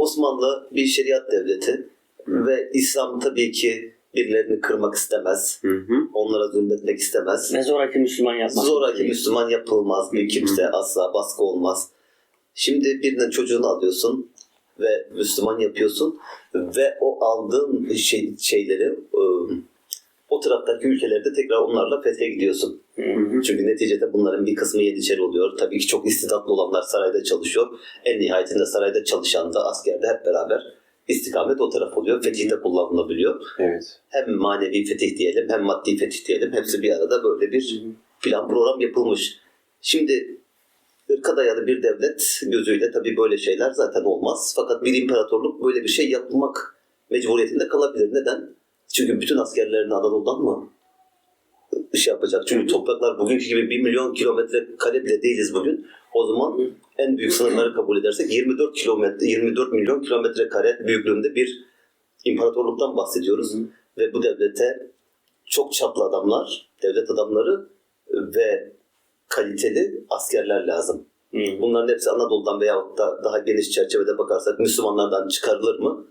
Osmanlı bir şeriat devleti ve İslam tabii ki birilerini kırmak istemez. Hı hı. Onlara zulmetmek istemez. Ve zoraki Müslüman yapmak. Zoraki Müslüman yapılmaz bir kimse asla baskı olmaz. Şimdi birinin çocuğunu alıyorsun ve Müslüman yapıyorsun ve o aldığın şey, şeyleri e, o taraftaki ülkelerde tekrar onlarla fethe gidiyorsun. Hı hı. Çünkü neticede bunların bir kısmı Yeniçeri oluyor. Tabii ki çok istidatlı olanlar sarayda çalışıyor. En nihayetinde sarayda çalışan da askerde hep beraber istikamet o taraf oluyor. Fetihte kullanılabiliyor. Evet. Hem manevi fetih diyelim hem maddi fetih diyelim. Hepsi bir arada böyle bir plan program yapılmış. Şimdi ırka dayalı bir devlet gözüyle tabii böyle şeyler zaten olmaz. Fakat bir imparatorluk böyle bir şey yapmak mecburiyetinde kalabilir. Neden? Çünkü bütün askerlerini Anadolu'dan mı şey yapacak? Çünkü topraklar bugünkü gibi 1 milyon kilometre kare bile değiliz bugün. O zaman en büyük sınırları kabul edersek 24 kilometre 24 milyon kilometre kare büyüklüğünde bir imparatorluktan bahsediyoruz. Ve bu devlete çok çaplı adamlar, devlet adamları ve kaliteli askerler lazım. Hı. Bunların hepsi Anadolu'dan veyahut da daha geniş çerçevede bakarsak Müslümanlardan çıkarılır mı?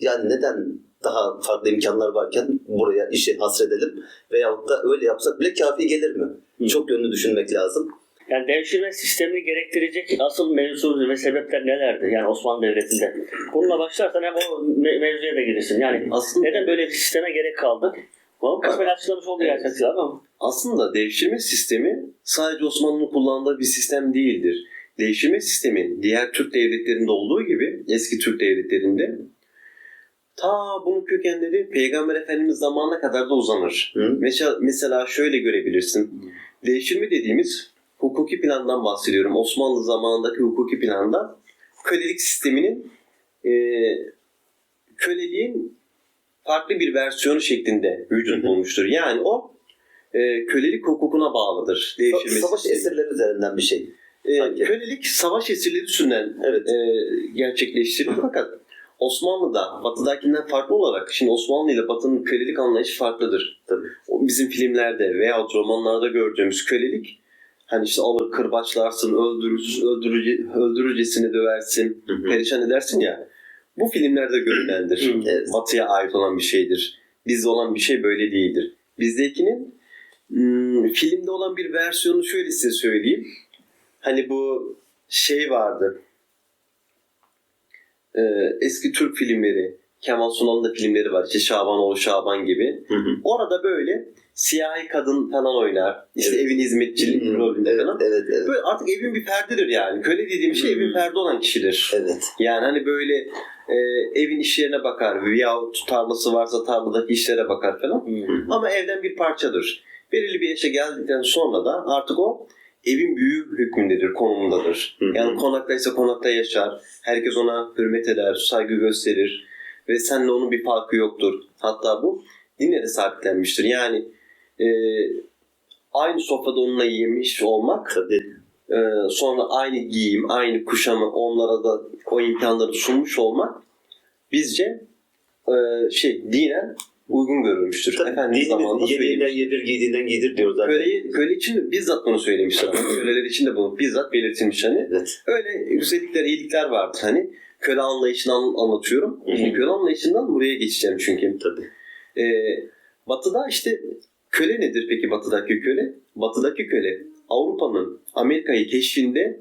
Yani neden daha farklı imkanlar varken buraya işi hasredelim veyahut da öyle yapsak bile kafi gelir mi? Hı. Çok yönlü düşünmek lazım. Yani devşirme sistemini gerektirecek asıl mevzu ve sebepler nelerdi? Yani Osmanlı Devleti'nde. Bununla başlarsan hem o me- mevzuya da gelirsin. Yani Aslında neden böyle bir sisteme gerek kaldı? Bunu kısmen açıklamış oldu Evet. gerçekten ama. aslında devşirme sistemi sadece Osmanlı'nın kullandığı bir sistem değildir. Devşirme sistemi diğer Türk devletlerinde olduğu gibi eski Türk devletlerinde ta bunun kökenleri Peygamber Efendimiz zamanına kadar da uzanır. Hı? Mesela, mesela şöyle görebilirsin. Devşirme dediğimiz hukuki plandan bahsediyorum. Osmanlı zamanındaki hukuki planda kölelik sisteminin e, köleliğin farklı bir versiyonu şeklinde vücut bulmuştur. Yani o e, kölelik hukukuna bağlıdır. Devşirme Savaş sistemi. esirleri üzerinden bir şey. E, kölelik savaş esirleri üstünden Evet. e, gerçekleştirilir fakat Osmanlı'da batıdakinden farklı olarak şimdi Osmanlı ile batının kölelik anlayışı farklıdır. Tabii. O bizim filmlerde veyahut romanlarda gördüğümüz kölelik hani işte alır kırbaçlarsın, öldürür, öldürücü, öldürücesini döversin, Hı hı. perişan edersin ya. Bu filmlerde görülendir. Evet. Batıya ait olan bir şeydir. Bizde olan bir şey böyle değildir. Bizdekinin hmm, filmde olan bir versiyonu şöyle size söyleyeyim. Hani bu şey vardı. Ee, eski Türk filmleri, Kemal Sunal'ın da filmleri var. İşte Şabanoğlu Şaban gibi. Hı hı. Orada böyle siyahi kadın falan oynar. İşte Evet. evin hizmetçilik Hı. rolünde Evet, falan. evet, evet. Böyle artık evin bir ferdidir yani. Köle dediğim şey Hı. evin ferdi olan kişidir. Evet. Yani hani böyle e, evin işlerine bakar veyahut tarlası varsa tarladaki işlere bakar falan. Hı. Ama evden bir parçadır. Belirli bir yaşa geldikten sonra da artık o evin büyüğü hükmündedir, konumundadır. Yani konaktaysa konakta yaşar. Herkes ona hürmet eder, saygı gösterir. Ve seninle onun bir farkı yoktur. Hatta bu dinle de sabitlenmiştir. Yani e, aynı sofrada onunla yemiş olmak Tabii. ee, sonra aynı giyim, aynı kuşamı onlara da o imkanları sunmuş olmak bizce e, şey dinen uygun görülmüştür. Tabii. Efendimiz zamanında yediğinden yedir, giydiğinden giydir diyor zaten. Köleyi, köle için bizzat bunu söylemiştir. ama. Köleler için de bunu bizzat belirtilmiş hani. Evet. Öyle güzellikler, iyilikler vardır hani. Köle anlayışını an- anlatıyorum. Hı hı. Şimdi köle anlayışından buraya geçeceğim çünkü. Tabii. Ee, batı'da işte köle nedir peki batıdaki köle? Batıdaki köle Avrupa'nın Amerika'yı keşfinde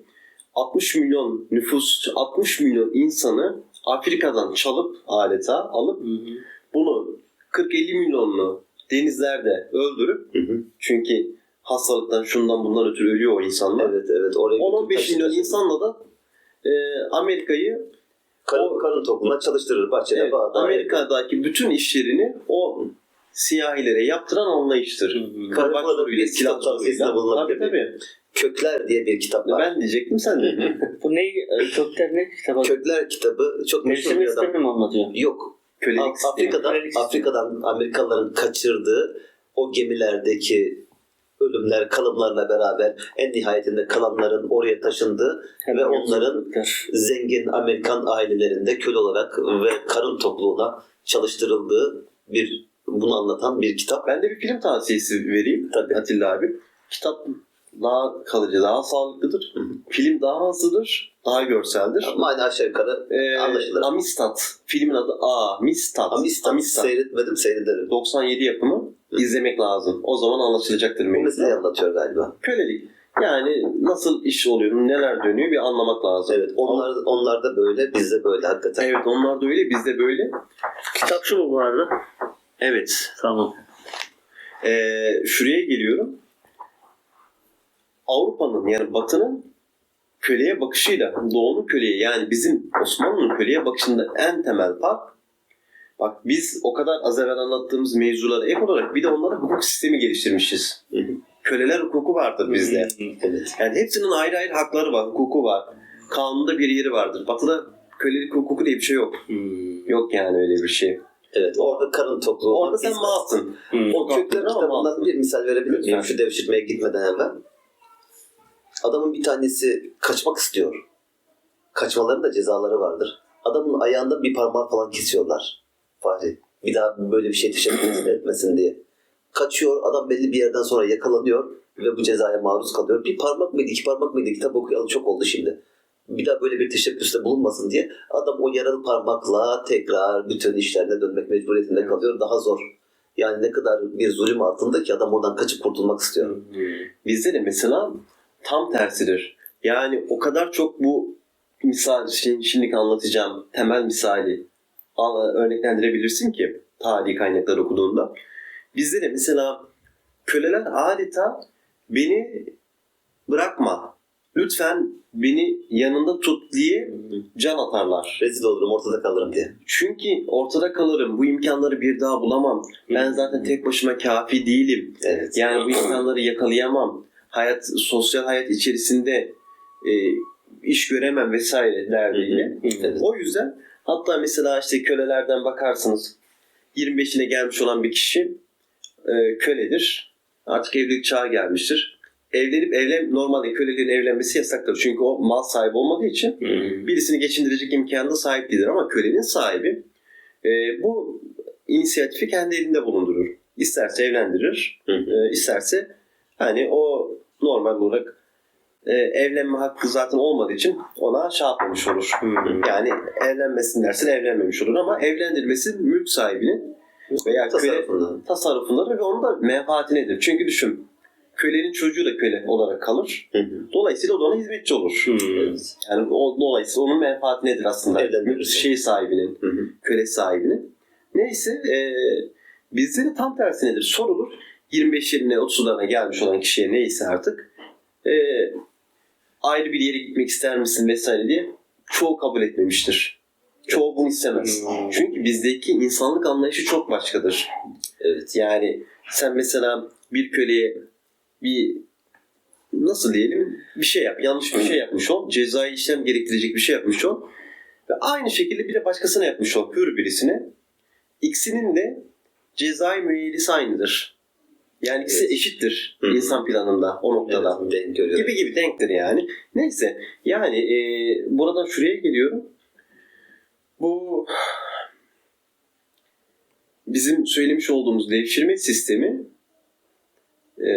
60 milyon nüfus, 60 milyon insanı Afrika'dan çalıp adeta alıp Hı hı. bunu 40-50 milyonlu denizlerde öldürüp Hı hı. çünkü hastalıktan şundan bundan ötürü ölüyor o insanlar. Evet, evet. Oraya 10-15 götürüp milyon taşır. insanla da e, Amerika'yı karın, karın tokluğuna çalıştırır bahçede Evet, bağda. Amerika'daki bütün işlerini o siyahilere yaptıran anlayıştır. Zoruyla, bir kitap tavsiyesinde bulunabilir Tabii tabii. Kökler diye bir kitap var. Ben diyecektim sen de. Bu ne? e, Kökler ne? Kitaba. Kökler kitabı çok meşhur bir adam. anlatıyor? Yok. Kölelik. Afrika'dan, Kölelik. Afrika'dan Amerikalıların kaçırdığı o gemilerdeki ölümler, kalımlarla beraber en nihayetinde kalanların oraya taşındığı ve onların Kökler. zengin Amerikan ailelerinde köle olarak ve karın tokluğuna çalıştırıldığı bir bunu anlatan bir kitap. Ben de bir film tavsiyesi vereyim Tabii. Atilla abi. Kitap daha kalıcı, daha sağlıklıdır. Film daha hızlıdır, daha görseldir. Ama aynı aşağı yukarı Ee, anlaşılır. Amistad. Filmin adı Amistad. Amistad, seyretmedim seyrederim. 97 yapımı. izlemek lazım. O zaman anlaşılacaktır mevzu. meseleyi anlatıyor galiba. Kölelik. Yani nasıl iş oluyor, neler dönüyor bir anlamak lazım. Evet onlar, onlar da böyle bizde böyle hakikaten. Evet onlar da öyle, biz de böyle. Kitap şu mu bu arada? Evet. Tamam. Ee, şuraya geliyorum. Avrupa'nın yani Batı'nın köleye bakışıyla Doğu'nun köleye yani bizim Osmanlı'nın köleye bakışında en temel fark bak biz o kadar az evvel anlattığımız mevzulara ek olarak bir de onlara hukuk sistemi geliştirmişiz. Hı hı. Köleler hukuku vardır bizde. Evet. Yani hepsinin ayrı ayrı hakları var, hukuku var. Kanunda bir yeri vardır. Batı'da kölelik hukuku diye bir şey yok. Yok yani öyle bir şey. Evet orada karın tokluğu. Orada sen malsın. Hmm. O Kökler Ama kitabından bir misal verebilir miyim? Şu devşirmeye gitmeden evvel. Adamın bir tanesi kaçmak istiyor. Kaçmaların da cezaları vardır. Adamın ayağında bir parmağı falan kesiyorlar. Fahri. Bir daha böyle bir şey teşebbüs etmesin diye. Kaçıyor. Adam belli bir yerden sonra yakalanıyor ve bu cezaya maruz kalıyor. Bir parmak mıydı, iki parmak mıydı? Kitap okuyalı çok oldu şimdi. Bir daha böyle bir teşebbüste bulunmasın diye adam o yaralı parmakla tekrar bütün işlerine dönmek mecburiyetinde Evet. kalıyor. Daha zor. Yani ne kadar bir zulüm altında ki adam oradan kaçıp kurtulmak istiyor. Bizde de mesela tam tersidir. Yani o kadar çok bu misal şimdi, şimdiki anlatacağım temel misali örneklendirebilirsin ki tarihi kaynaklar okuduğunda. Bizde de mesela köleler adeta beni bırakma. Lütfen beni yanında tut diye can atarlar. Rezil olurum, ortada kalırım diye. Çünkü ortada kalırım. Bu imkanları bir daha bulamam. Ben zaten tek başıma kafi değilim. Evet. Yani bu insanları yakalayamam. Hayat, sosyal hayat içerisinde e, iş göremem vesaire derdiyle. O yüzden hatta mesela işte kölelerden bakarsınız 25'ine gelmiş olan bir kişi e, köledir. Artık evlilik çağı gelmiştir. Evlenip evlen normalde kölelerin evlenmesi yasaktır. Çünkü o mal sahibi olmadığı için Hmm. birisini geçindirecek imkanı da sahip değildir ama kölenin sahibi e, bu inisiyatifi kendi elinde bulundurur. İsterse evlendirir, hı. e, isterse hani o normal olarak e, evlenme hakkı zaten olmadığı için ona şey yapmamış olur. Hmm. Yani evlenmesin dersin evlenmemiş olur ama evlendirmesi mülk sahibinin veya köle Tasarrufunda. tasarrufundadır ve onun da menfaatinedir. Çünkü düşün kölenin çocuğu da köle olarak kalır. Hı hı. Dolayısıyla o da ona hizmetçi olur. Evet. Yani o dolayısıyla onun menfaatinedir aslında. Evlendirirse. Şey sahibinin, Hı hı. köle sahibinin. Neyse e, bizde de tam tersinedir. Sorulur 25 yerine 30'larına gelmiş olan kişiye neyse artık e, ayrı bir yere gitmek ister misin vesaire diye çoğu kabul etmemiştir. Çoğu bunu istemez. Hmm. Çünkü bizdeki insanlık anlayışı çok başkadır. Evet. Yani sen mesela bir köleye bir nasıl diyelim bir şey yap, yanlış bir şey yapmış ol, cezai işlem gerektirecek bir şey yapmış ol ve aynı şekilde bir de başkasına yapmış ol, hür birisine. İkisinin de cezai müeyyidesi aynıdır. Yani ikisi Evet. eşittir Hı hı. insan planında o noktada. Evet, denk görüyorum. Gibi gibi denktir yani. Neyse yani e, buradan şuraya geliyorum. Bu bizim söylemiş olduğumuz devşirme sistemi e,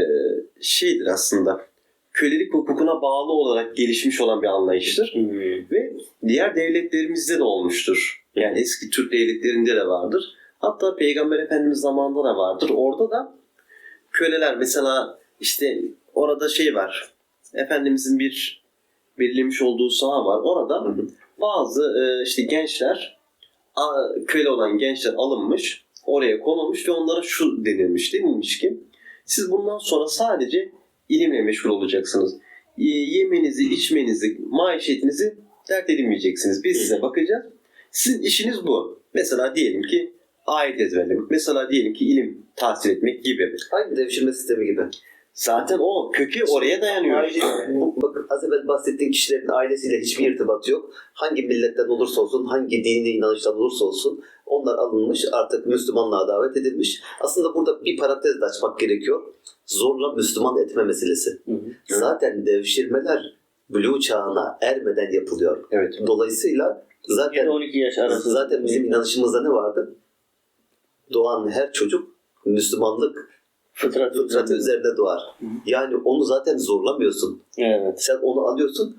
şeydir aslında kölelik hukukuna bağlı olarak gelişmiş olan bir anlayıştır Hmm. ve diğer devletlerimizde de olmuştur. Yani eski Türk devletlerinde de vardır. Hatta Peygamber Efendimiz zamanında da vardır. Orada da köleler mesela işte orada şey var. Efendimizin bir belirlemiş olduğu saha var. Orada Hı hı. bazı e, işte gençler köle olan gençler alınmış. Oraya konulmuş ve onlara şu denilmiş. Denilmiş ki siz bundan sonra sadece ilimle meşgul olacaksınız. E, Yemenizi, içmenizi, maişetinizi dert edinmeyeceksiniz. Biz size bakacağız. Sizin işiniz bu. Mesela diyelim ki ayet ezberlemek. Mesela diyelim ki ilim tahsil etmek gibi. Aynı devşirme sistemi gibi. Zaten o kökü oraya dayanıyor. Aile, bu, bakın az evvel bahsettiğim kişilerin ailesiyle hiçbir irtibatı yok. Hangi milletten olursa olsun, hangi dini inanıştan olursa olsun onlar alınmış, artık Müslümanlığa davet edilmiş. Aslında burada bir parantez de açmak gerekiyor. Zorla Müslüman etme meselesi. Hı hı. Zaten devşirmeler Blue çağına ermeden yapılıyor. Evet. Dolayısıyla zaten 7-12 yaş arası. zaten bizim inanışımızda ne vardı? Doğan her çocuk Müslümanlık Fıtrat, fıtratı üzerinde doğar. Yani onu zaten zorlamıyorsun. Evet. Sen onu alıyorsun.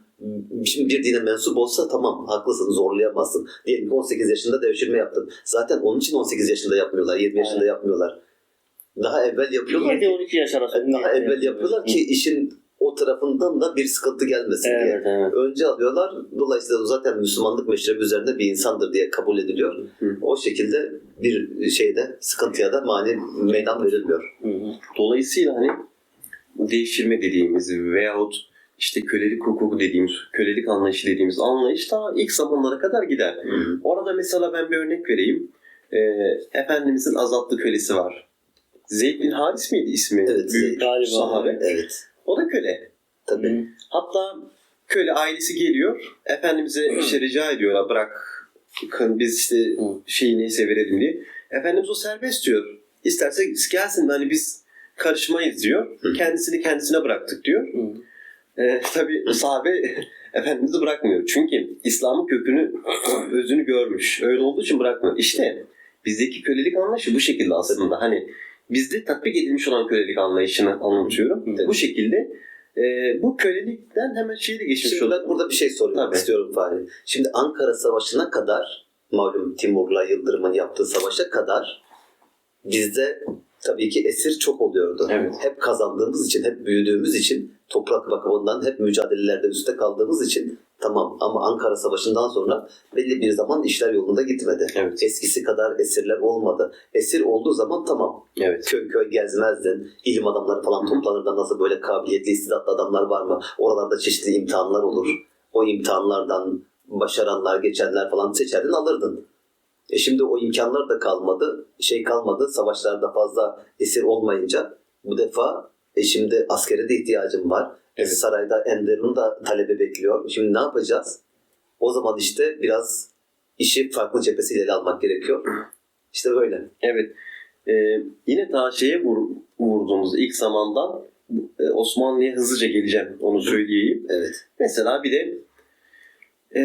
Şimdi bir dine mensup olsa tamam haklısın zorlayamazsın. Diyelim ki 18 yaşında devşirme yaptın. Zaten onun için 18 yaşında yapmıyorlar. 20 yaşında Evet. yapmıyorlar. Daha evvel yapıyorlar ki, 7-12 yaş arası. daha evvel yapıyorlar ki işin o tarafından da bir sıkıntı gelmesin diye. Evet, evet. Önce alıyorlar. Dolayısıyla zaten Müslümanlık meşrebi üzerinde bir insandır diye kabul ediliyor. Hı. O şekilde bir şeyde sıkıntıya da mani meydan verilmiyor. Hı hı. Dolayısıyla hani değiştirme dediğimiz veyahut işte kölelik hukuku dediğimiz, kölelik anlayışı dediğimiz anlayış ta ilk zamanlara kadar gider. Orada mesela ben bir örnek vereyim. Ee, Efendimizin azatlı kölesi var. Zeyd bin Haris miydi ismi? Evet, Büyük Zeyd. Galiba. sahabe. Evet. O da köle. Tabii. Hı. Hatta köle ailesi geliyor. Efendimiz'e işte rica ediyorlar bırak biz işte Hı. şeyi neyse verelim diye. Efendimiz o serbest diyor. İsterse gelsin hani biz karışmayız diyor. Hı. Kendisini kendisine bıraktık diyor. Ee, tabii sahabe Efendimiz'i bırakmıyor. Çünkü İslam'ın kökünü, özünü görmüş. Öyle olduğu için bırakmıyor. İşte bizdeki kölelik anlayışı bu şekilde aslında. Hani bizde tatbik edilmiş olan kölelik anlayışını anlatıyorum. Hı. Bu şekilde e, bu kölelikten hemen şeye de geçmiş Şimdi ben burada bir şey sormak Tabii. istiyorum Fahri. Şimdi Ankara Savaşı'na kadar malum Timur'la Yıldırım'ın yaptığı savaşa kadar bizde tabii ki esir çok oluyordu. Evet. Hep kazandığımız için, hep büyüdüğümüz için, toprak bakımından hep mücadelelerde üstte kaldığımız için tamam ama Ankara Savaşı'ndan sonra belli bir zaman işler yolunda gitmedi. Evet. Eskisi kadar esirler olmadı. Esir olduğu zaman tamam Evet. köy köy gezmezdin. İlim adamları falan toplanır da nasıl böyle kabiliyetli, istidatlı adamlar var mı? Oralarda çeşitli imtihanlar olur. O imtihanlardan başaranlar, geçenler falan seçerdin alırdın. E şimdi o imkanlar da kalmadı. Şey kalmadı. Savaşlarda fazla esir olmayınca bu defa e şimdi askere de ihtiyacım var. Evet. Sarayda Enderun da talebi bekliyor. Şimdi ne yapacağız? O zaman işte biraz işi farklı cephesiyle ele almak gerekiyor. İşte böyle. Evet. Ee, yine daha şeye vur, vurduğumuz ilk zamandan e, Osmanlı'ya hızlıca geleceğim. Onu söyleyeyim. Evet. Mesela bir de e,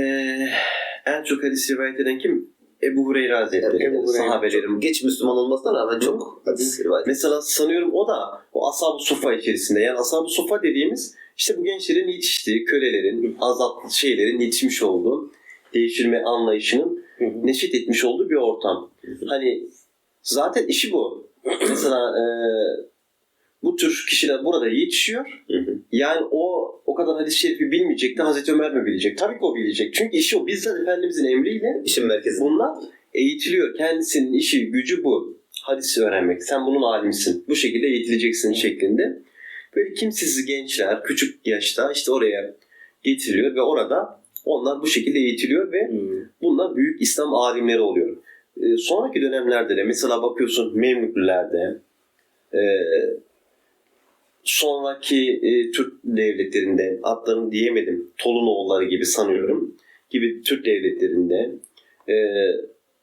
en çok hadis rivayet eden kim? Ebu Hureyre Hazretleri. Ebu Hureyre. Sahabelerin. Geç Müslüman olmasına rağmen çok hadis rivayet. Mesela sanıyorum o da o Ashab-ı Suffa içerisinde. Yani Ashab-ı Suffa dediğimiz işte bu gençlerin yetiştiği, kölelerin, azat şeylerin yetişmiş olduğu değiştirme anlayışının neşet etmiş olduğu bir ortam. Hani zaten işi bu. Mesela e, bu tür kişiler burada yetişiyor. Hı hı. Yani o o kadar hadis-i şerifi bilmeyecek de Hazreti Ömer mi bilecek? Tabii ki o bilecek. Çünkü işi o. Bizzat Efendimizin emriyle İşin merkezi. bunlar eğitiliyor. Kendisinin işi, gücü bu. Hadis öğrenmek. Sen bunun alimisin. Bu şekilde eğitileceksin şeklinde. Böyle kimsesiz gençler küçük yaşta işte oraya getiriliyor ve orada onlar bu şekilde eğitiliyor ve bunlar büyük İslam alimleri oluyor. Ee, sonraki dönemlerde de mesela bakıyorsun Memlüklülerde e, sonraki e, Türk devletlerinde adlarını diyemedim Tolunoğulları gibi sanıyorum gibi Türk devletlerinde e,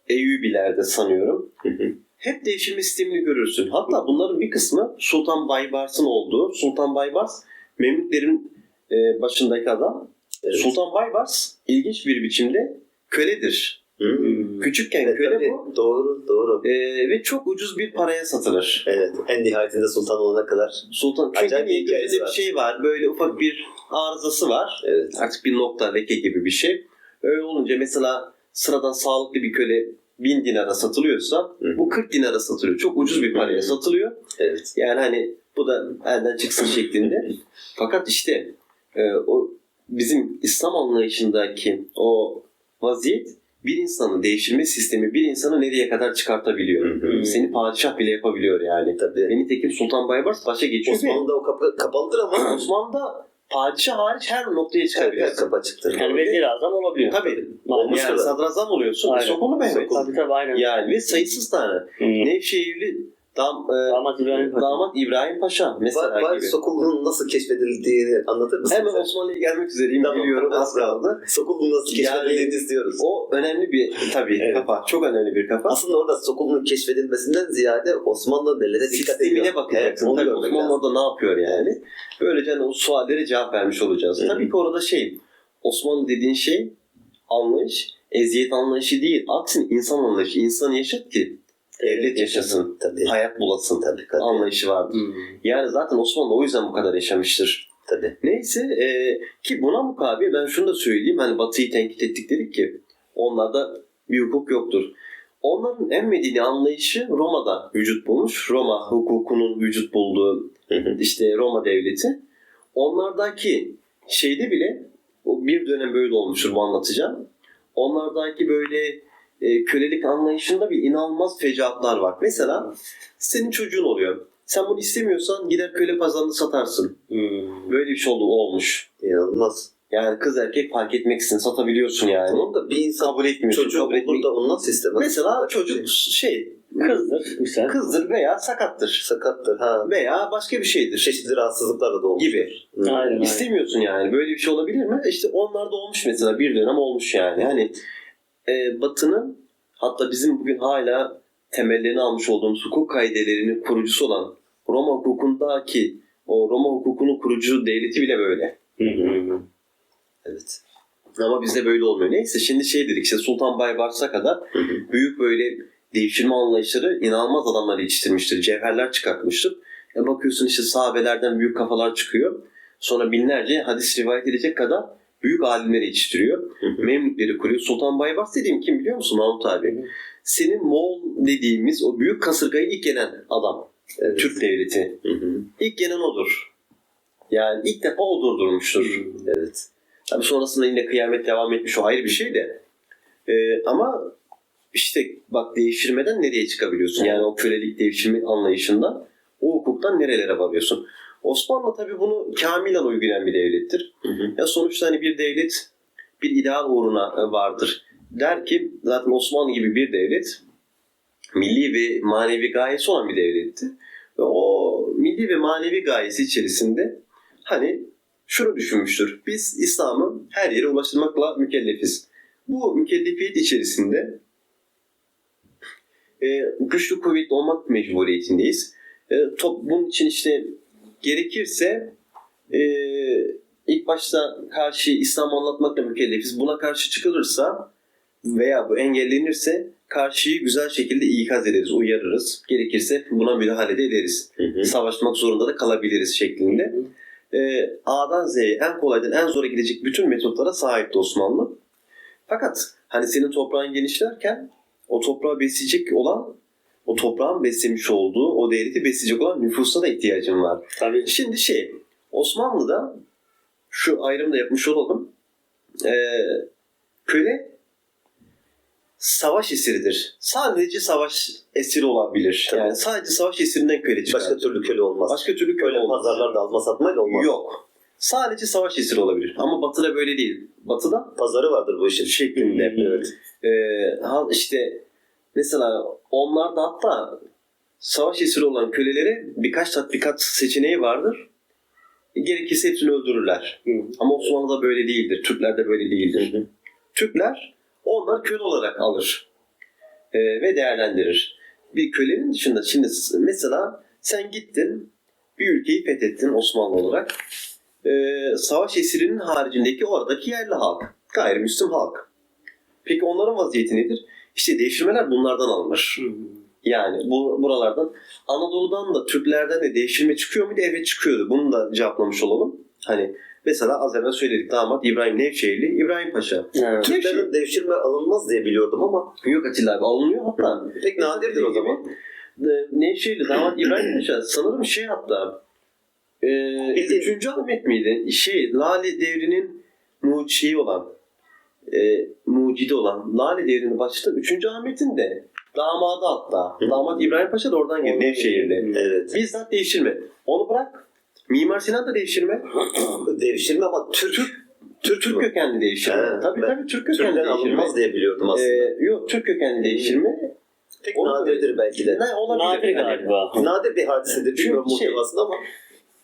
Eyyubilerde sanıyorum Hı hı. hep değişilme sistemini görürsün. Hatta bunların bir kısmı Sultan Baybars'ın olduğu. Sultan Baybars Memlüklerin e, başındaki adam. Evet. Sultan Baybars ilginç bir biçimde köledir. Küçükken Evet, köle bu. Doğru, doğru. E, ve çok ucuz bir paraya satılır. Evet, en nihayetinde sultan olana kadar. Sultan çünkü Acayip bir bir var. şey var. Böyle ufak bir arızası var. Evet. Artık bir nokta leke gibi bir şey. Öyle olunca mesela sıradan sağlıklı bir köle 1000 dinara satılıyorsa Hı. bu 40 dinara satılıyor. Çok ucuz bir paraya satılıyor. Evet. Yani hani bu da elden çıksın şeklinde. Fakat işte e, o bizim İslam anlayışındaki o vaziyet bir insanın değiştirme sistemi bir insanı nereye kadar çıkartabiliyor. Hı hı. Seni padişah bile yapabiliyor yani. Tabii. Beni tekim Sultan Baybars başa geçiyor. ve Osmanlı'da o kapı kapalıdır ama Osmanlı'da padişah hariç her noktaya her çıkabiliyorsun. kapı açıktır. Yani vezir azam olabiliyor. Tabii. Olmuş Yani sadrazam oluyorsun. Aynen. Sokulu Mehmet. Tabii tabii aynen. Yani ve sayısız tane. Hı. Nevşehirli dam, e, Damat İbrahim Paşa. damat İbrahim Paşa mesela var gibi. Sokullu'nun nasıl keşfedildiğini anlatır mısın? Hemen? Osmanlı'ya gelmek üzereyim Tamam. biliyorum az kaldı. Sokullu'nun nasıl Yani- keşfedildiğini istiyoruz. O önemli bir tabii Evet. kafa. Çok önemli bir kafa. Aslında orada Sokullu'nun keşfedilmesinden ziyade Osmanlı nelere dikkat ediyor. Sistemine bakacaksın. onu tabii Osmanlı lazım. orada ne yapıyor yani. Böylece hani o suallere cevap vermiş olacağız. Hı hı. Tabii ki orada şey Osmanlı dediğin şey anlayış eziyet anlayışı değil. Aksine insan anlayışı. İnsanı yaşat ki devlet yaşasın, Tabii. hayat bulasın Tabii. Tabii. anlayışı vardır. Hmm. Yani zaten Osmanlı o yüzden bu kadar yaşamıştır. tabii. Neyse e, ki buna mukabil ben şunu da söyleyeyim. Hani Batı'yı tenkit ettik dedik ki onlarda bir hukuk yoktur. Onların en medeni anlayışı Roma'da vücut bulmuş. Roma hukukunun vücut bulduğu işte Roma devleti. Onlardaki şeyde bile bir dönem böyle olmuştur bu anlatacağım. Onlardaki böyle e, kölelik anlayışında bir inanılmaz fecaatlar var. Mesela senin çocuğun oluyor. Sen bunu istemiyorsan gider köle pazarında satarsın. Hmm. Böyle bir şey oldu, olmuş. İnanılmaz. Yani kız erkek fark etmeksizin satabiliyorsun yani. Tamam da bir insan Kabul etmiyorsun. çocuğu kabul etmek- da onu nasıl istemez? Mesela çocuk şey Kızdır misal. kızdır veya sakattır. Sakattır. Ha. Veya başka bir şeydir. Çeşitli rahatsızlıklarla da olmuş. gibi. Hı. Aynen aynen. İstemiyorsun yani. Böyle bir şey olabilir mi? İşte onlarda olmuş mesela. Bir dönem olmuş yani. Hani e, Batı'nın hatta bizim bugün hala temellerini almış olduğumuz hukuk kaidelerinin kurucusu olan Roma hukukundaki o Roma hukukunun kurucu devleti bile böyle. Hı hı. Evet. Ama bizde böyle olmuyor. Neyse şimdi şey dedik işte Sultan Baybars'a kadar Hı büyük böyle devşirme anlayışları inanılmaz adamlar yetiştirmiştir. Cevherler çıkartmıştır. E bakıyorsun işte sahabelerden büyük kafalar çıkıyor. Sonra binlerce hadis rivayet edecek kadar büyük alimleri yetiştiriyor. Memlükleri kuruyor. Sultan Baybars dediğim kim biliyor musun Mahmut abi? Senin Moğol dediğimiz o büyük kasırgayı ilk gelen adam. Evet. Türk devleti. Hı hı. İlk gelen odur. Yani ilk defa o durdurmuştur. Evet. Tabii sonrasında yine kıyamet devam etmiş o ayrı bir şey de. Ee, ama işte bak devşirmeden nereye çıkabiliyorsun? Yani o kölelik devşirme anlayışından o hukuktan nerelere varıyorsun? Osmanlı tabii bunu kamilen uygulayan bir devlettir. Hı hı. Ya sonuçta hani bir devlet bir ideal uğruna e, vardır. Der ki zaten Osmanlı gibi bir devlet milli ve manevi gayesi olan bir devletti. Ve o milli ve manevi gayesi içerisinde hani şunu düşünmüştür. Biz İslam'ı her yere ulaştırmakla mükellefiz. Bu mükellefiyet içerisinde e, güçlü kuvvetli olmak mecburiyetindeyiz. E, top, bunun için işte gerekirse e, ilk başta karşı İslam anlatmakla mükellefiz. Buna karşı çıkılırsa veya bu engellenirse karşıyı güzel şekilde ikaz ederiz, uyarırız. Gerekirse buna müdahale de ederiz. Hı hı. Savaşmak zorunda da kalabiliriz şeklinde. E, A'dan Z'ye en kolaydan en zora gidecek bütün metotlara sahipti Osmanlı. Fakat hani senin toprağın genişlerken o toprağı besleyecek olan o toprağın beslemiş olduğu o devleti besleyecek olan nüfusa da ihtiyacın var. Tabii. Şimdi şey Osmanlı'da şu ayrımı da yapmış olalım. Ee, köle savaş esiridir. Sadece savaş esiri olabilir. Tabii. Yani sadece savaş esirinden köle çıkar. Başka türlü köle olmaz. Başka türlü köle Köle olmaz. pazarlarda alma satmayla olmaz. Yok. Sadece savaş esiri olabilir. Ama Batı'da böyle değil. Batı'da Pazarı vardır bu işin. şeklinde. Evet. Ee, işte mesela onlar da hatta savaş esiri olan kölelere birkaç tatbikat seçeneği vardır. Gerekirse hepsini öldürürler. Hı. Ama Osmanlı'da böyle değildir. Türklerde böyle değildir. Hı. Türkler onlar köle olarak alır Ee, ve değerlendirir. Bir kölenin dışında şimdi mesela sen gittin bir ülkeyi fethettin Osmanlı olarak. Ee, savaş esirinin haricindeki oradaki yerli halk, gayrimüslim halk. Peki onların vaziyeti nedir? İşte devşirmeler bunlardan alınır. Yani bu buralardan Anadolu'dan da Türklerden de devşirme çıkıyor muydu? Evet çıkıyordu. Bunu da cevaplamış olalım. Hani mesela az evvel söyledik damat İbrahim Nevşehirli, İbrahim Paşa. Evet. Türklerin devşirme alınmaz diye biliyordum ama Yok Atilla abi alınıyor hatta. pek nadirdir o zaman. E, Nevşehirli damat İbrahim Paşa sanırım şey hatta e, Bildiğin- 3. Ahmet miydi? Şey Lale devrinin mu şeyi olan e, mucidi olan Lale devrinin başta 3. Ahmet'in de damadı hatta. Hı. Damat İbrahim Paşa da oradan geldi Nevşehirli. Evet. Bizzat devşirme. Onu bırak. Mimar Sinan da devşirme. Devşirme ama Türk Türk, Türk mü? kökenli devşirme. He, tabii tabii Türk kökenli Türk'ten alınmaz diye biliyordum aslında. Ee, yok Türk kökenli devşirme. Pek onu- nadirdir belki de. Ne olabilir? Nadir Yani, galiba. Nadir bir hadisedir. Çünkü Bilmiyorum şey- muhtevasını ama.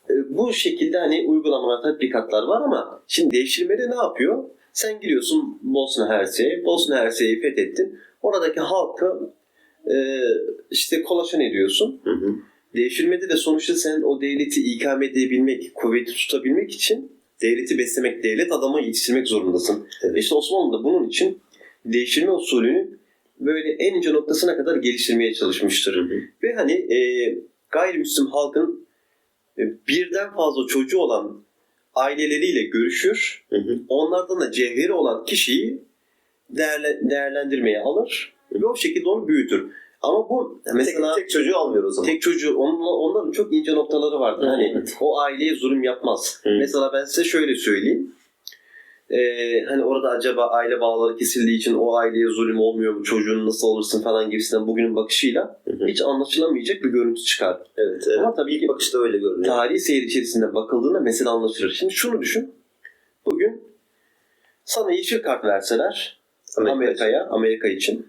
e, bu şekilde hani uygulamalar, tatbikatlar var ama şimdi devşirmede ne yapıyor? Sen giriyorsun Bosna Hersek'e, Bosna Hersek'i fethettin. Oradaki halkı e, işte kolaşan ediyorsun. Hı hı. Devşirmede de sonuçta sen o devleti ikame edebilmek, kuvveti tutabilmek için devleti beslemek, devlet adamı yetiştirmek zorundasın. Evet. İşte Osmanlı da bunun için devşirme usulünü böyle en ince noktasına kadar geliştirmeye çalışmıştır. Ve hani e, gayrimüslim halkın e, birden fazla çocuğu olan aileleriyle görüşür. Hı hı. Onlardan da cevheri olan kişiyi değerle, değerlendirmeye alır ve o şekilde onu büyütür. Ama bu mesela tek, tek çocuğu almıyor o zaman. tek çocuğu onunla, onların çok ince noktaları vardır. Hani Evet. o aileye zulüm yapmaz. Hı. Mesela ben size şöyle söyleyeyim. Ee, hani orada acaba aile bağları kesildiği için o aileye zulüm olmuyor mu? Çocuğunu nasıl alırsın falan gibisinden bugünün bakışıyla hiç anlaşılamayacak bir görüntü çıkar. Evet, evet. Ama tabii ki bakışta öyle görünüyor. tarihi seyir içerisinde bakıldığında mesele anlaşılır. Şimdi şunu düşün. Bugün sana yeşil kart verseler Amerika Amerika'ya, Amerika için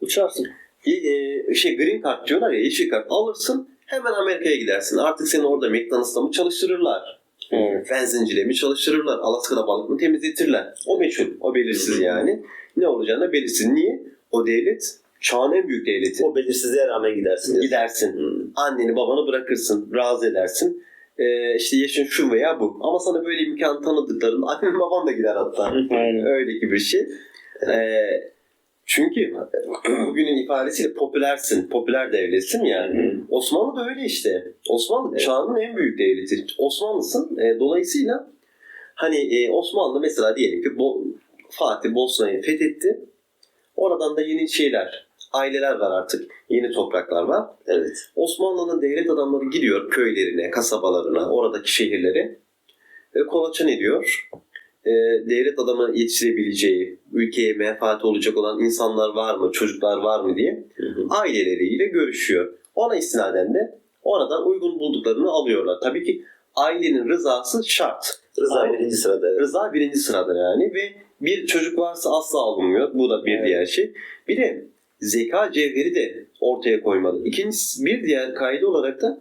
Uçarsın. e, şey green card diyorlar ya yeşil kart alırsın hemen Amerika'ya gidersin. Artık seni orada McDonald's'ta mı çalıştırırlar? Evet. Benzincide mi çalıştırırlar? Alaska'da balık mı temizletirler? O meçhul, o belirsiz yani. Ne olacağını belirsiz. Niye? O devlet çağın en büyük devleti. O belirsizliğe rağmen gidersin. diyorsun. Gidersin. Hı. Anneni babanı bırakırsın, razı edersin. Ee, işte yaşın şu veya bu. Ama sana böyle imkan tanıdıklarında annen baban da gider hatta. Aynen. Öyle gibi bir şey. Ee, çünkü bugünün ifadesiyle popülersin, popüler devletsin yani. Hı. Osmanlı da öyle işte. Osmanlı Evet. çağının en büyük devleti. Osmanlısın. E, dolayısıyla hani e, Osmanlı mesela diyelim ki Bo- Fatih Bosna'yı fethetti. Oradan da yeni şeyler, aileler var artık. Yeni topraklar var. Evet. Osmanlı'nın devlet adamları gidiyor köylerine, kasabalarına, oradaki şehirlere. E, kolaçan ediyor. E, devlet adamı yetiştirebileceği, ülkeye menfaati olacak olan insanlar var mı, çocuklar var mı diye aileleriyle görüşüyor. Ona istinaden de oradan uygun bulduklarını alıyorlar. Tabii ki ailenin rızası şart. Rıza Ama- birinci sırada. Evet. Rıza birinci sırada yani ve bir çocuk varsa asla alınmıyor. Bu da bir Evet. diğer şey. Bir de zeka cevheri de ortaya koymalı. İkincisi bir diğer kaydı olarak da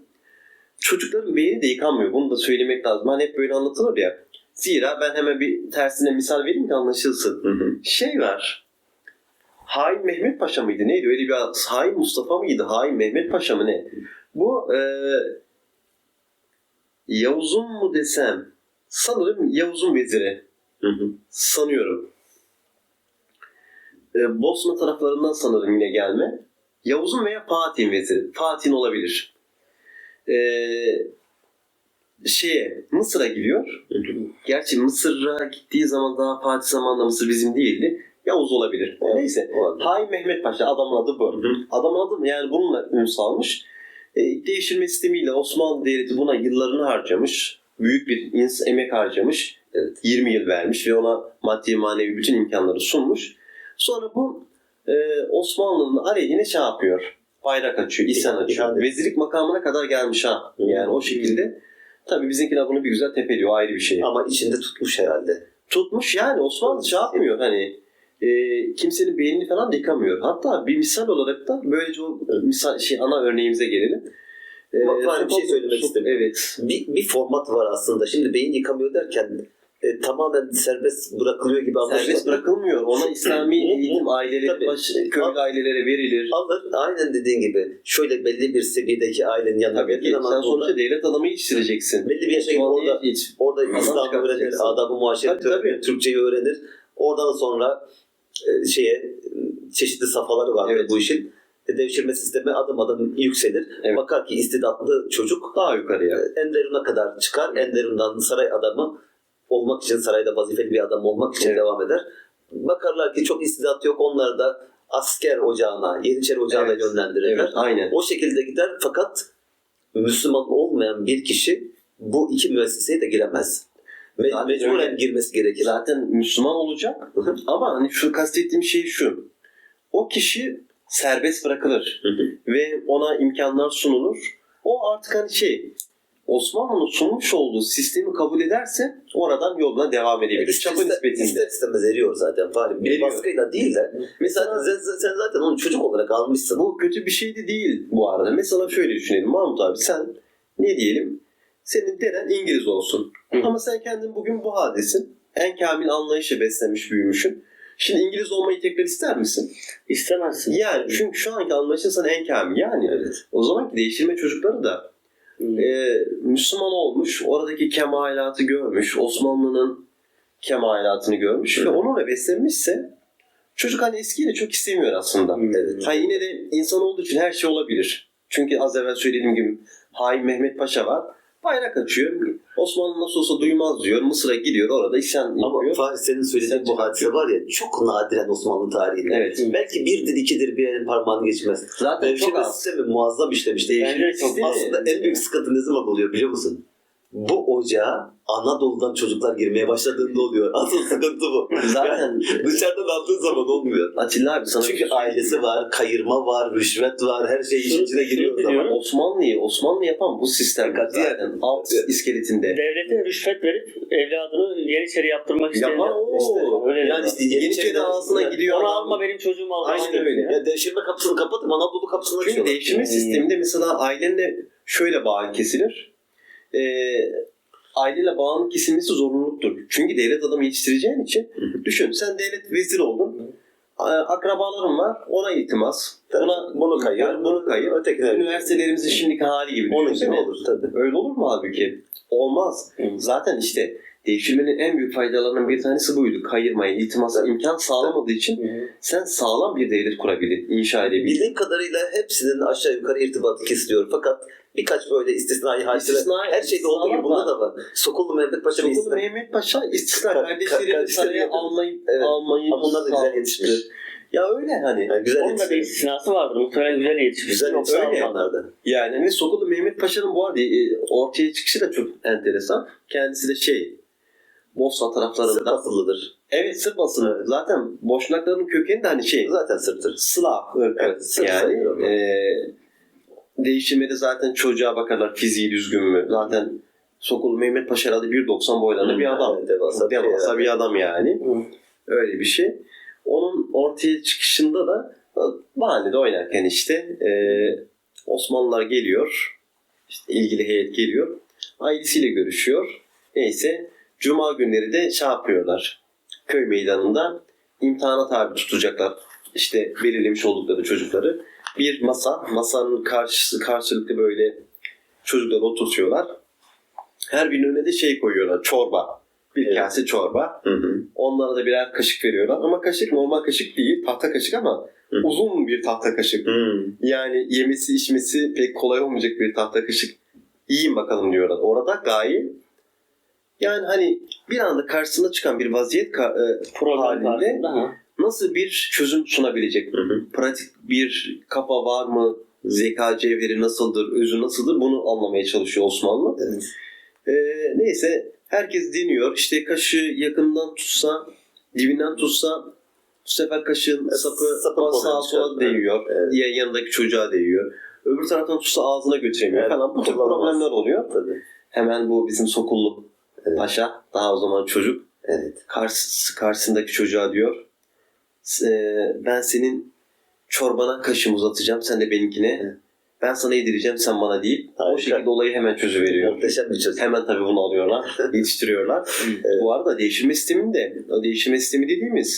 çocukların beyni de yıkanmıyor. Bunu da söylemek lazım. Hani hep böyle anlatılır ya. Zira ben hemen bir tersine misal vereyim ki anlaşılsın. Hı hı. Şey var. Hain Mehmet Paşa mıydı? Neydi? Öyle bir Hain Mustafa mıydı? Hain Mehmet Paşa mı ne? Bu e, Yavuz'un mu desem? Sanırım Yavuz'un veziri. Hı hı. Sanıyorum. E, Bosna taraflarından sanırım yine gelme. Yavuz'un veya Fatih'in veziri. Fatih'in olabilir. E, şeye Mısır'a hı. Gerçi Mısır'a gittiği zaman daha Fatih zamanında Mısır bizim değildi. Yavuz olabilir. Evet. Neyse. Olabilir. Hain Mehmet Paşa adamın adı bu. Hı hı. Adamın adı yani bununla ün salmış. E, değiştirme sistemiyle Osmanlı Devleti buna yıllarını harcamış. Büyük bir ins emek harcamış. Evet. 20 yıl vermiş ve ona maddi manevi bütün imkanları sunmuş. Sonra bu e, Osmanlı'nın aleyhine şey yapıyor. Bayrak açıyor, isyan açıyor. Vezirlik makamına kadar gelmiş ha. Yani o şekilde. Tabii bizimkiler bunu bir güzel tepeliyor ayrı bir şey. Ama içinde tutmuş herhalde. Tutmuş yani Osmanlı şey yapmıyor hani e, kimsenin beynini falan da yıkamıyor. Hatta bir misal olarak da böylece o misal şey ana örneğimize gelelim. E, Ama ben bir şey söylemek istedim. Evet. Bir, bir format var aslında. Şimdi beyin yıkamıyor derken e, tamamen serbest bırakılıyor gibi anlaşılıyor. Serbest bırakılmıyor. Ona İslami eğitim aileleri, baş, köylü ailelere verilir. Alır, aynen dediğin gibi. Şöyle belli bir seviyedeki ailenin yanına Tabii ki sen sonuçta devlet adamı yetiştireceksin. belli bir yaşa Osmanlı'yı orada, yetiş- orada Adam İslam öğrenir, adabı muaşeret Tabii, öğrenir, Türkçeyi öğrenir. Oradan sonra e, şeye çeşitli safhaları var Evet. bu işin. E, Devşirme sistemi adım adım yükselir. Evet. Bakar ki istidatlı çocuk Daha yukarıya. Enderun'a kadar çıkar. Enderun'dan saray adamı olmak için, sarayda vazifeli bir adam olmak için Evet. devam eder. Bakarlar ki çok istidat yok. Onları da asker ocağına, Yeniçeri ocağına Evet. yönlendirirler. Evet, aynen. O şekilde gider fakat Müslüman olmayan bir kişi bu iki müesseseye de giremez. Me- Zaten mecburen öyle. girmesi gerekir. Zaten Müslüman olacak ama hani şu kastettiğim şey şu. O kişi serbest bırakılır ve ona imkanlar sunulur. O artık hani şey Osmanlı'nın sunmuş olduğu sistemi kabul ederse oradan yoluna devam edebilir. İster, Çapı nispetinde. ister istemez eriyor zaten Fahri. Bir Eriyor. baskıyla değil de mesela sen, sen zaten onu çocuk olarak almışsın. Bu kötü bir şey de değil bu arada. Mesela şöyle düşünelim Mahmut abi sen ne diyelim senin deren İngiliz olsun. Hı. Ama sen kendin bugün bu haldesin. En kamil anlayışla beslenmiş büyümüşsün. Şimdi İngiliz olmayı tekrar ister misin? İstemezsin. Yani çünkü şu anki anlayışın sana en kamil. Yani Evet. o zamanki değiştirme çocukları da. E, Müslüman olmuş, oradaki kemalatı görmüş, Osmanlı'nın kemalatını görmüş Hı. ve onunla beslenmişse çocuk hani eskiyi de çok istemiyor aslında. Evet. Ha yine de insan olduğu için her şey olabilir. Çünkü az evvel söylediğim gibi Hain Mehmet Paşa var. Bayrak açıyor. Osmanlı nasıl olsa duymaz diyor. Mısır'a gidiyor. Orada isyan Ama yapıyor. Fahri senin söylediğin bu hadise var ya çok nadiren Osmanlı tarihinde. Evet. Belki birdir ikidir bir elin parmağını geçmez. Zaten çok Devşirme az. sistemi muazzam işlemiş. Değişim Bence çok sistemi- Aslında en büyük sıkıntı ne zaman oluyor biliyor musun? Bu ocağa Anadolu'dan çocuklar girmeye başladığında oluyor. Asıl sıkıntı bu. Zaten Dışarıdan aldığın zaman olmuyor. Atilla abi sana Çünkü ailesi var, kayırma var, rüşvet var, her şey işin içine giriyor zaman. Osmanlı'yı Osmanlı yapan bu sistem zaten alt Evet. iskeletinde. Devlete rüşvet verip evladını Yeniçeri yaptırmak isteyen. Yapan o. İşte, Öyle yani yani işte Yeniçeri ağzına gidiyor. Onu alma benim çocuğumu al. Aynen öyle. Ya devşirme kapısını kapatıp Anadolu kapısını Çünkü açıyorlar. değişimi sisteminde mesela ailenle şöyle bağın kesilir. Ee, aileyle bağın kesilmesi zorunluluktur. Çünkü devlet adamı yetiştireceğin için düşün sen devlet vezir oldun. A- Akrabaların var ona iltimas. Buna bunu kayır, bunu kayır. ötekine Üniversitelerimizin şimdiki hali gibi Onun gibi olur tabii. Öyle olur mu halbuki? Olmaz. Zaten işte devşirmenin en büyük faydalarından bir tanesi buydu. Kayırmaya, iltimasa imkan sağlamadığı için sen sağlam bir devlet kurabildin, inşa edebildin. Bildiğim kadarıyla hepsinin aşağı yukarı irtibatı kesiliyor. Fakat birkaç böyle istisnai hadiseler İstisnai- her şeyde olduğu gibi bunda da var. Sokullu Mehmet Paşa Çokulu istisna. Mehmet Paşa istisna Ka- kardeşlerini ka- saraya kardeşleri- almayı, Evet. almayı Ama onlar da güzel yetişmiş. Ya öyle hani. Yani güzel Onun da bir istisnası vardır. Muhtemelen güzel yetişmiş. Güzel yetişmiş almaz. onlar da. Yani ve Sokulu Mehmet Paşa'nın bu arada e, ortaya çıkışı da çok enteresan. Kendisi de şey Bosna Sırp taraflarında. asıllıdır. Evet Sırp asıllı. Evet. Zaten Boşnakların kökeni de hani şey Zaten Sırp'tır. Slav ırkı. Evet, Sırp yani e, değişimleri zaten çocuğa bakarlar fiziği düzgün mü? Zaten Sokulu Mehmet Paşa herhalde 1.90 boylarında bir adam. Evet, devasa şey Devasa yani. bir adam yani. Hı. Öyle bir şey. Onun ortaya çıkışında da e, Bahane'de oynarken işte e, Osmanlılar geliyor. İşte ilgili heyet geliyor. Ailesiyle görüşüyor. Neyse Cuma günleri de şey yapıyorlar. Köy meydanında imtihana tabi tutacaklar. İşte belirlemiş oldukları çocukları. Bir masa, masanın karşısı karşılıklı böyle çocukları oturtuyorlar. Her birinin önüne de şey koyuyorlar, çorba. Bir Evet. kase çorba. Hı hı. Onlara da birer kaşık veriyorlar. Ama kaşık normal kaşık değil. Tahta kaşık ama Hı. uzun bir tahta kaşık. Hı. Yani yemesi içmesi pek kolay olmayacak bir tahta kaşık. Yiyin bakalım diyorlar. Orada gaye yani hani bir anda karşısına çıkan bir vaziyet ka- e, Problem halinde. Ha. Nasıl bir çözüm sunabilecek? Hı hı. Pratik bir kafa var mı? Zeka cevheri nasıldır? Özü nasıldır? Bunu anlamaya çalışıyor Osmanlı. Evet. Ee, neyse herkes deniyor. İşte kaşığı yakından tutsa, dibinden tutsa bu sefer kaşığın sapı sapı sağa sola değiyor. Evet. Diğer yanındaki çocuğa değiyor. Öbür taraftan tutsa ağzına götüremiyor Evet, falan. Bu tür problemler oluyor. Tabii. Hemen bu bizim Sokullu Evet. Paşa, daha o zaman çocuk, Evet. karşısı, karşısındaki çocuğa diyor. "Ee, ben senin çorbana kaşığımı uzatacağım, sen de benimkine. Ben sana yedireceğim, sen bana değil. O Harika. şekilde olayı hemen çözüveriyor. Muhteşem bir çözüm. Hemen tabii bunu alıyorlar, yetiştiriyorlar. Evet. Bu arada değiştirme sisteminde, o değiştirme sistemi dediğimiz